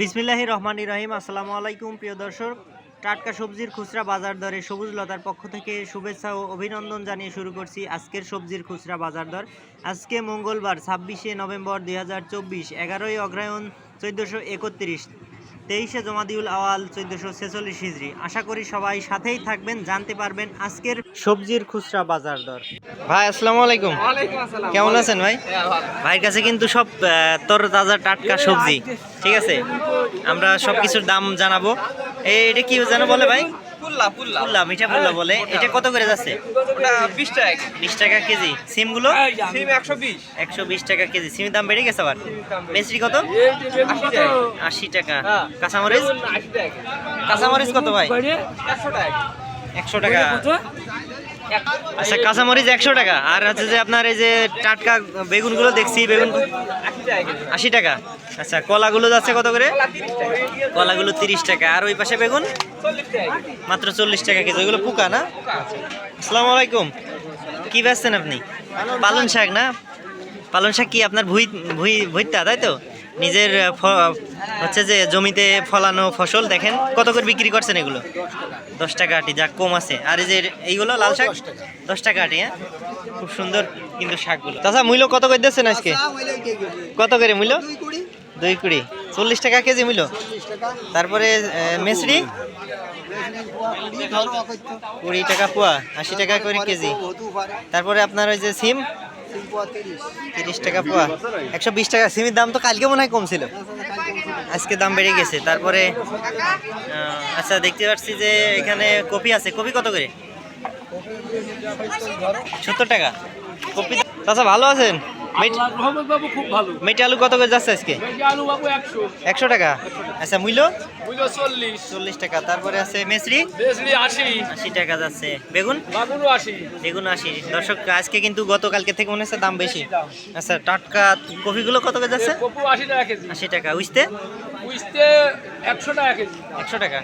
বিসমিল্লাহি রহমানি রহিম। আসসালামু আলাইকুম, প্রিয় দর্শক। টাটকা সবজির খুচরা বাজার দরে সবুজ লতার পক্ষ থেকে শুভেচ্ছা ও অভিনন্দন জানিয়ে শুরু করছি আজকের সবজির খুচরা বাজার দর। আজকে মঙ্গলবার ছাব্বিশে নভেম্বর দুই হাজার চব্বিশ, এগারোই অগ্রায়ণ চোদ্দোশো একত্রিশ। তেইশে জমাদিউল আওয়াল চোদ্দশো ছেচল্লিশ হিজড়ি আশা করি সবাই সাথেই থাকবেন জানতে পারবেন আজকের সবজির খুচরা বাজার দর। ভাই আসসালাম আলাইকুম। কেমন আছেন ভাই? ভাইয়ের কাছে কিন্তু সব তর তাজা টাটকা সবজি। ঠিক আছে? আমরা সব কিছুর দাম জানাব। এই এটা কি জানো বলে ভাই? পুল্লা পুল্লা। পুল্লা মিঠা পুল্লা বলে। এটা কত করে যাচ্ছে? ওটা বিশ টাকা বিশ টাকা কেজি। সিমগুলো? সিম একশো বিশ। একশো বিশ টাকা কেজি। সিমের দাম বেড়ে গেছে আবার? মেসরি কত? আশি টাকা আশি টাকা। হ্যাঁ। কাঁচামরিচ? আশি টাকা কাঁচামরিচ কত ভাই? একশো টাকা একশো টাকা। আচ্ছা কাঁচামরিচ একশো টাকা। আর হচ্ছে যে আপনার এই যে টাটকা বেগুনগুলো দেখছি, বেগুন আশি টাকা। আচ্ছা কলাগুলো যাচ্ছে কত করে? কলাগুলো তিরিশ টাকা। আর ওই পাশে বেগুন? মাত্র চল্লিশ টাকা কেজি। ওইগুলো পোকা না? আসসালামু আলাইকুম। কি বেচছেন আপনি? পালন শাক না? পালন শাক কি আপনার ভুই ভুই ভুইতা তাই তো? নিজের হচ্ছে যে জমিতে ফলানো ফসল দেখেন কত করে বিক্রি করছেন এগুলো দশ টাকা আটি যা কম আছে আর এই যে এইগুলো লাল শাক দশ টাকা আটি হ্যাঁ খুব সুন্দর কিন্তু শাকগুলো তাছাড়া মূল্য কত করে দিচ্ছেন আজকে কত করে মূল্য দুই কুড়ি চল্লিশ টাকা কেজি মূল্য তারপরে মেসরি কুড়ি টাকা পোয়া আশি টাকা করে কেজি তারপরে আপনার ওই যে সিম তিরিশ টাকা পোয়া। একশো বিশ টাকা। সিমির দাম তো কালকে মনে হয় কমছিল। আজকে দাম বেড়ে গেছে। তারপরে আচ্ছা দেখতে পাচ্ছি যে এখানে কপি আছে। কপি কত করে? সত্তর টাকা। কপি আচ্ছা ভালো আছেন? মেট- বাবু খুব ভালো। মেটে আলু কত করে যাচ্ছে আজকে? আলু বাবু একশো। একশো টাকা। আচ্ছা মূল্য? বুঝলো চল্লিশ। চল্লিশ টাকা। তারপরে আছে মেসরি? আশি। আশি টাকা যাচ্ছে। বেগুন? বাগুনও আশি। বেগুন আশি। দর্শক আজকে কিন্তু গতকালকে থেকে মনে হচ্ছে দাম বেশি আচ্ছা টাটকা কফিগুলো কত করে যাচ্ছে? কপু আশি টাকা কেজি। আশি টাকা। উইস্তে? উইস্তে একশো টাকা কেজি। একশো টাকা।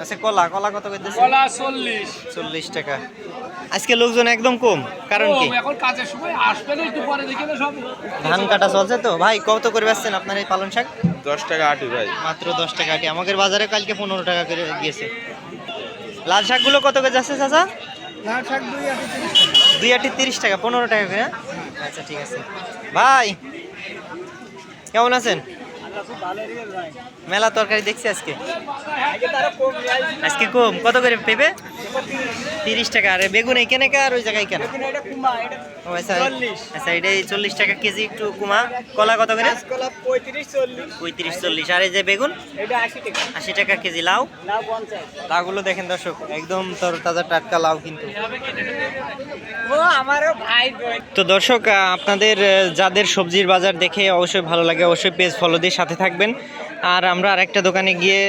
আচ্ছা কলা কলা কত করে যাচ্ছে কলা চল্লিশ। চল্লিশ টাকা। আজকে লোকজন একদম কম কারণ কি? এখন কাজের সময় আসবে না একটু পরে দেখে সব। ধান কাটা চলছে তো? ভাই কত করে বেচছেন আপনার এই পালন শাক? দশ টাকা আটি ভাই। মাত্র দশ টাকা আটি। আমাদের বাজারে কালকে পনেরো টাকা করে গিয়েছে। লাল শাকগুলো কত করে যাচ্ছে চাচা? দুই আটি তিরিশ টাকা পনেরো টাকা করে? আচ্ছা ঠিক আছে। ভাই কেমন আছেন? মেলা তরকারি দেখছি আজকে। আজকে কম। কত করে পেঁপে তিরিশ টাকা আর বেগুন এখানে আর ওই জায়গায় কেন? ও আচ্ছা আচ্ছা এটাই চল্লিশ টাকা কেজি একটু কুমা। কলা কত করে? পঁয়ত্রিশ চল্লিশ। আর এই যে বেগুন? আশি টাকা। কেজি লাউ? লাউগুলো দেখেন দর্শক একদম তোর তাজা টাটকা লাউ কিন্তু। তো দর্শক আপনাদের যাদের সবজির বাজার দেখে অবশ্যই ভালো লাগে অবশ্যই পেজ ফলো দিয়ে সাথে থাকবেন। আর আমরা আরেকটা দোকানে গিয়ে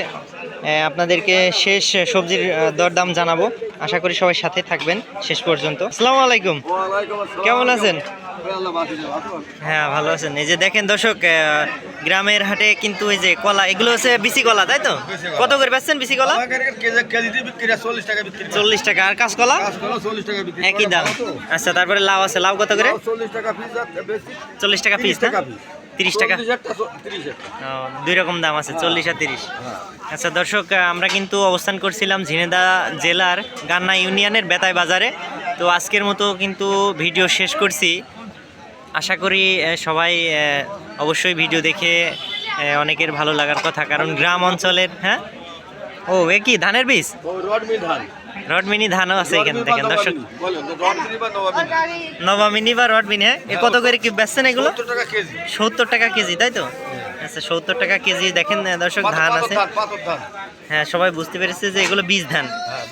আপনাদেরকে শেষ সবজির দরদাম জানাব। আশা করি সবাই সাথে থাকবেন শেষ পর্যন্ত। আসসালামু আলাইকুম। কেমন আছেন? হ্যাঁ ভালো আছেন। এই যে দেখেন দর্শক গ্রামের হাটে কিন্তু এই যে কলা এগুলো হচ্ছে বিসি কলা তাই তো? কত করে বেচছেন বিসি কলা? চল্লিশ টাকা আর কাঁচকলা? একই দাম। আচ্ছা তারপরে লাউ আছে। লাউ কত করে? চল্লিশ টাকা পিস চল্লিশ টাকা পিস না। তিরিশ টাকা? দুই রকম দাম আছে চল্লিশ আর তিরিশ। আচ্ছা দর্শক আমরা কিন্তু অবস্থান করছিলাম ঝিনেদা জেলার গান্না ইউনিয়নের বেতাই বাজারে। তো আজকের মতো কিন্তু ভিডিও শেষ করছি। আশা করি সবাই অবশ্যই ভিডিও দেখে অনেকের ভালো লাগার কথা। কারণ গ্রাম অঞ্চলের হ্যাঁ? ও এ কি ধানের বীজ? রডমি ধান। রডমিনি ধানও আছে এখানে দেখেন দর্শক। নবামিনি বা রডমিনি হ্যাঁ? এ কত করে কি বেচছেন এগুলো? সত্তর টাকা কেজি। তাই তো? আচ্ছা সত্তর টাকা কেজি দেখেন দর্শক ধান আছে। হ্যাঁ সবাই বুঝতে পেরেছে যে এগুলো বীজ ধান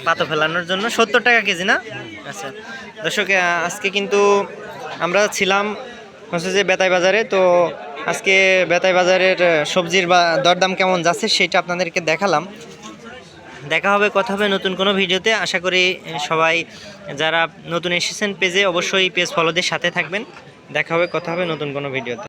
পাতো ফেলানোর জন্য। সত্তর টাকা কেজি না? আচ্ছা দর্শক আজকে কিন্তু আমরা ছিলাম হচ্ছে যে বেতাই বাজারে তো আজকে বেতাই বাজারের সবজির বা দরদাম কেমন যাচ্ছে সেটা আপনাদেরকে দেখালাম। দেখা হবে, কথা হবে নতুন কোনো ভিডিওতে। আশা করি সবাই যারা নতুন এসেছেন পেজে অবশ্যই পেজ ফলোদের সাথে থাকবেন। দেখা হবে, কথা হবে নতুন কোনো ভিডিওতে।